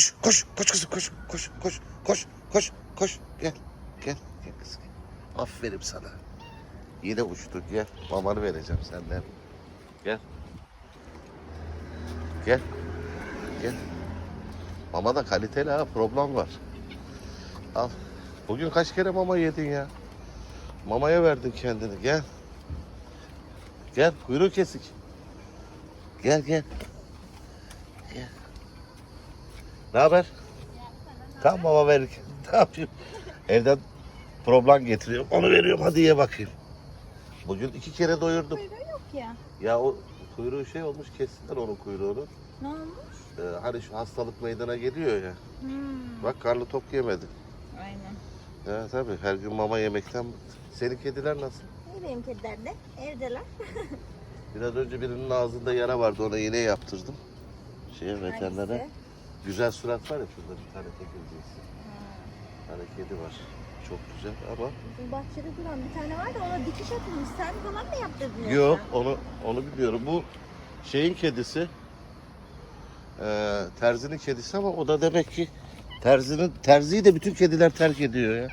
Koş, koş, koş kızım, koş, koş, koş, koş, koş, koş. Gel, gel, gel kızım. Aferin sana. Yine uçtun, gel. Mamanı vereceğim senden. Gel. Gel. Gel. Mama da kaliteli ha, problem var. Al. Bugün kaç kere mama yedin ya? Mamaya verdin kendini, gel. Gel, kuyruğu kesik. Gel. Gel. Ne haber? Tamam baba ver. Ne yapayım? Evden problem getiriyorum. Onu veriyorum. Hadi ye bakayım. Bugün iki kere doyurdum. Kuyruğu yok ya. Ya o kuyruğu şey olmuş kestiler onun kuyruğunu. Ne olmuş? Ee, hani şu hastalık meydana geliyor ya. Hmm. Bak karnı tok yemedi. Aynen. Ya tabii her gün mama yemekten bıktı. Senin kediler nasıl? İyi benim kediler de evdeler. Biraz önce birinin ağzında yara vardı. Ona iğne yaptırdım. Şeye veterinere. Hangisi? Güzel surat var ya şurada bir tane tekircisi. Bir tane kedi var. Çok güzel ama Bizim bahçede duran bir tane var da ona dikiş atılmış. Sen falan mı yaptırdın yoksa? Yok onu onu bilmiyorum. Bu şeyin kedisi. Ee, terzinin kedisi ama o da demek ki terzinin terziyi de bütün kediler terk ediyor ya.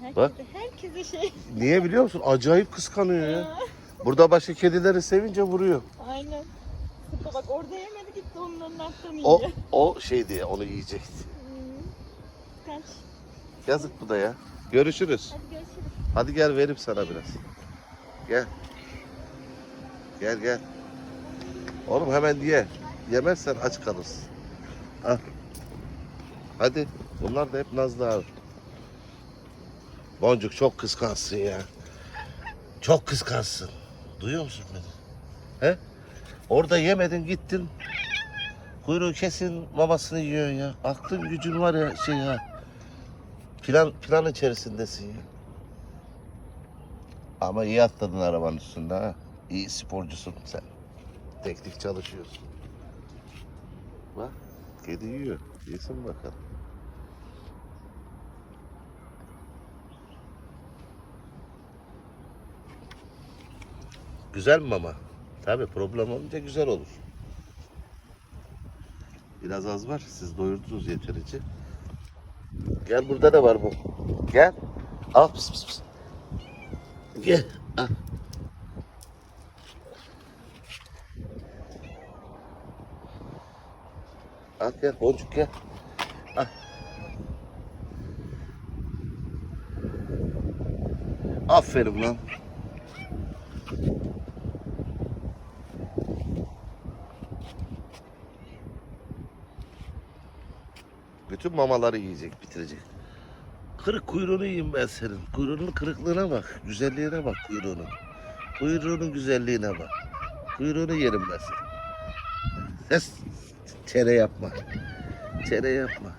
Herkese, Bak. herkese şey. Niye biliyor musun? Acayip kıskanıyor ya. Burada başka kedileri sevince vuruyor. Aynen. Sıpa bak orada yemedi gitti onların alttan O yiyor. o şey diye onu yiyecekti. Kaç. Yazık bu da ya. Görüşürüz. Hadi görüşürüz. Hadi gel vereyim sana biraz. Gel. Gel gel. Oğlum hemen ye. Yemezsen aç kalırsın. Al. Hadi. Bunlar da hep Nazlı abi. Boncuk çok kıskansın ya. Çok kıskansın. Duyuyor musun beni? He? Orada yemedin gittin. Kuyruğu kesin mamasını yiyorsun ya. Aklın gücün var ya şey ya. Plan, plan içerisindesin ya. Ama iyi atladın arabanın üstünde ha. İyi sporcusun sen. Teknik çalışıyorsun. Bak kedi yiyor. Yesin bakalım. Güzel mi mama? Tabii problem olunca güzel olur. Biraz az var. Siz doyurdunuz yeterince. Gel burada da var bu. Gel. Al pıs pıs pıs. Gel. Al. Al gel boncuk gel. Al. Aferin lan. Bütün mamaları yiyecek, bitirecek. Kırık kuyruğunu yiyeyim ben senin. Kuyruğunun kırıklığına bak. Güzelliğine bak kuyruğunun. Kuyruğunun güzelliğine bak. Kuyruğunu yerim ben senin. Çene yapma. Çene yapma.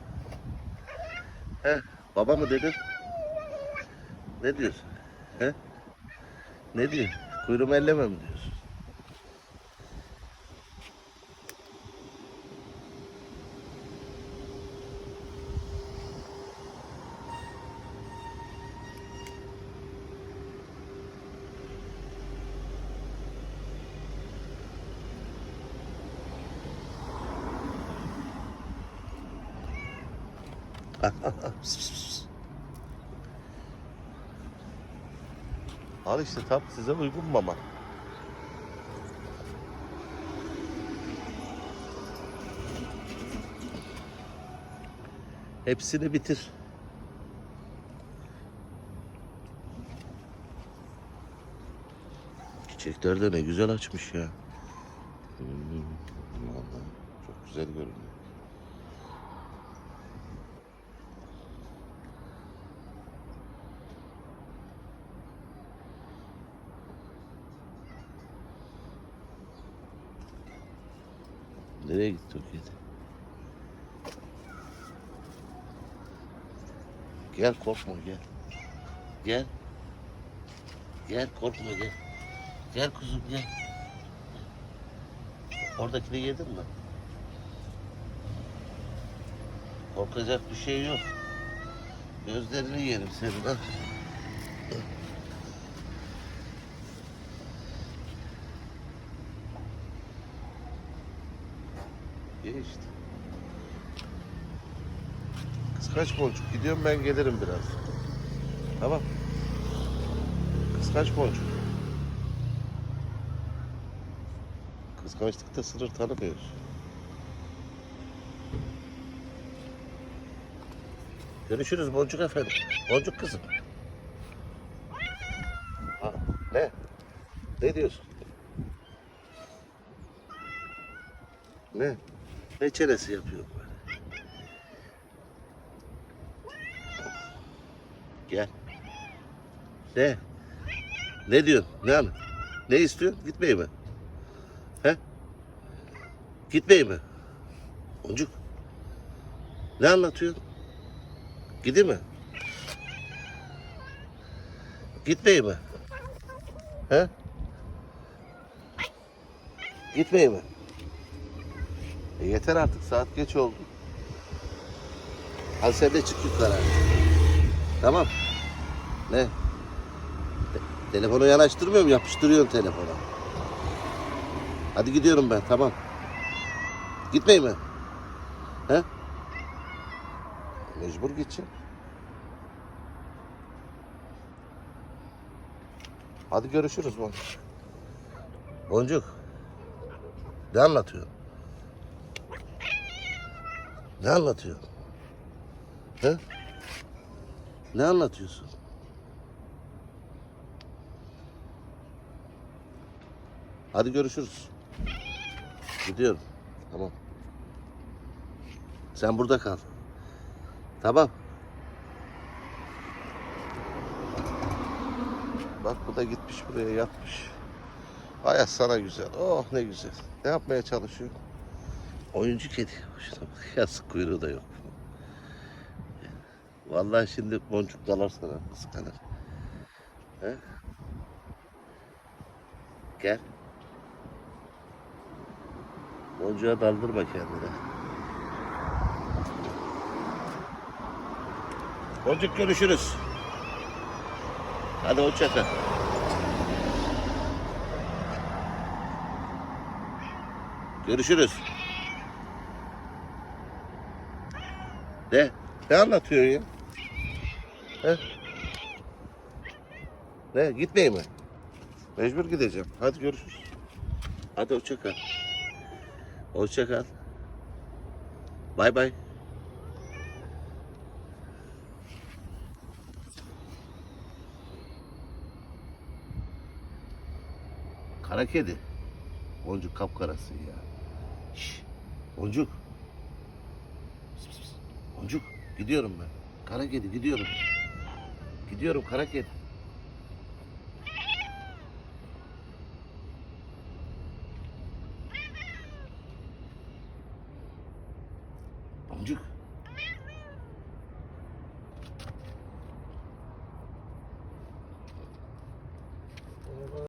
He, baba mı dedin? Ne diyorsun? He? Ne diyor? Kuyruğumu elleme mi diyorsun? Al işte tam size uygun mama. Hepsini bitir. Çiçekler de ne güzel açmış ya. Hmm, vallahi çok güzel görünüyor. Nereye gitti o kedi? Gel korkma gel. Gel. Gel korkma gel. Gel kuzum gel. Oradakini yedin mi? Korkacak bir şey yok. Gözlerini yerim senin ha. İşte. Kıskaç boncuk. Gidiyorum ben gelirim biraz. Tamam. Kıskaç boncuk. Kıskançlıkta sınır tanımıyoruz. Görüşürüz Boncuk efendim. Boncuk kızım. Ha, ne? Ne diyorsun? Ne? Ne çenesi yapıyor böyle? Gel. Ne? Ne diyorsun? Ne an? Ne istiyorsun? Gitmeyi mi? He? Gitmeyi mi? Boncuk. Ne anlatıyorsun? Gideyim mi? Gitmeyi mi? He? Gitmeyi mi? E yeter artık saat geç oldu. Hadi çık yukarı. Tamam. Ne? Te- telefonu yanaştırmıyorum yapıştırıyorum telefona. Hadi gidiyorum ben tamam. Gitmeyi mi? He? Mecbur gideceğim. Hadi görüşürüz Boncuk. Boncuk. Ne anlatıyor? Ne anlatıyor? He? Ne anlatıyorsun? Hadi görüşürüz. Gidiyorum. Tamam. Sen burada kal. Tamam. Bak bu da gitmiş buraya yatmış. Hayat sana güzel. Oh ne güzel. Ne yapmaya çalışıyor? Oyuncu kedi. Şuna bak. Yazık kuyruğu da yok. Vallahi şimdi boncuk dalar sana kıskanır. He? Gel. Boncuğa daldırma kendini. Boncuk görüşürüz. Hadi hoşça kal. Görüşürüz. Ne? Ne anlatıyorsun ya? He? Ne? Gitmeyeyim mi? Mecbur gideceğim. Hadi görüşürüz. Hadi hoşça kal. Hoşça kal. Bay bay. Kara kedi. Boncuk kapkarası ya. Şş, boncuk. Boncuk. Gidiyorum ben. Kara kedi gidiyorum. Gidiyorum kara kedi.